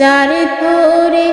যারে পরে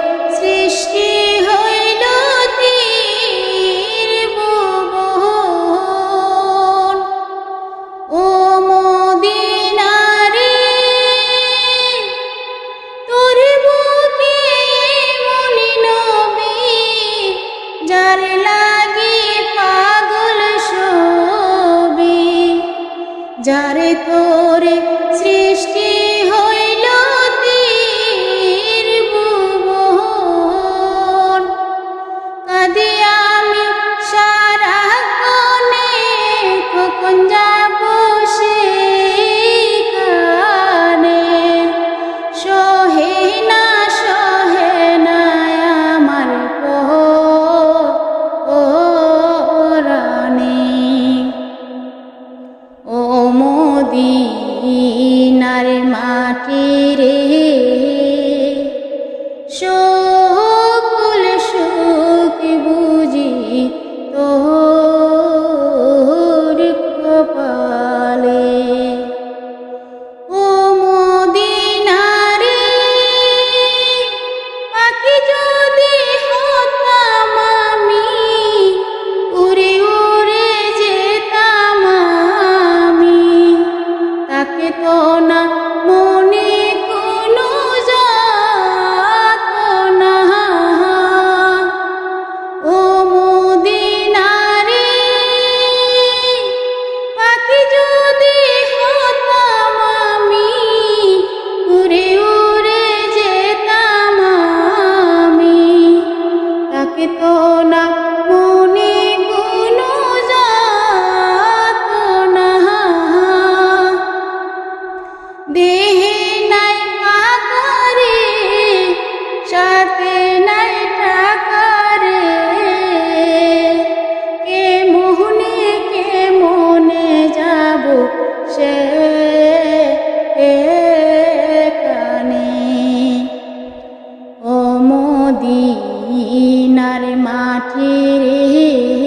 মাটি রে শো মদিনার মাঠে রে।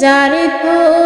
যার তো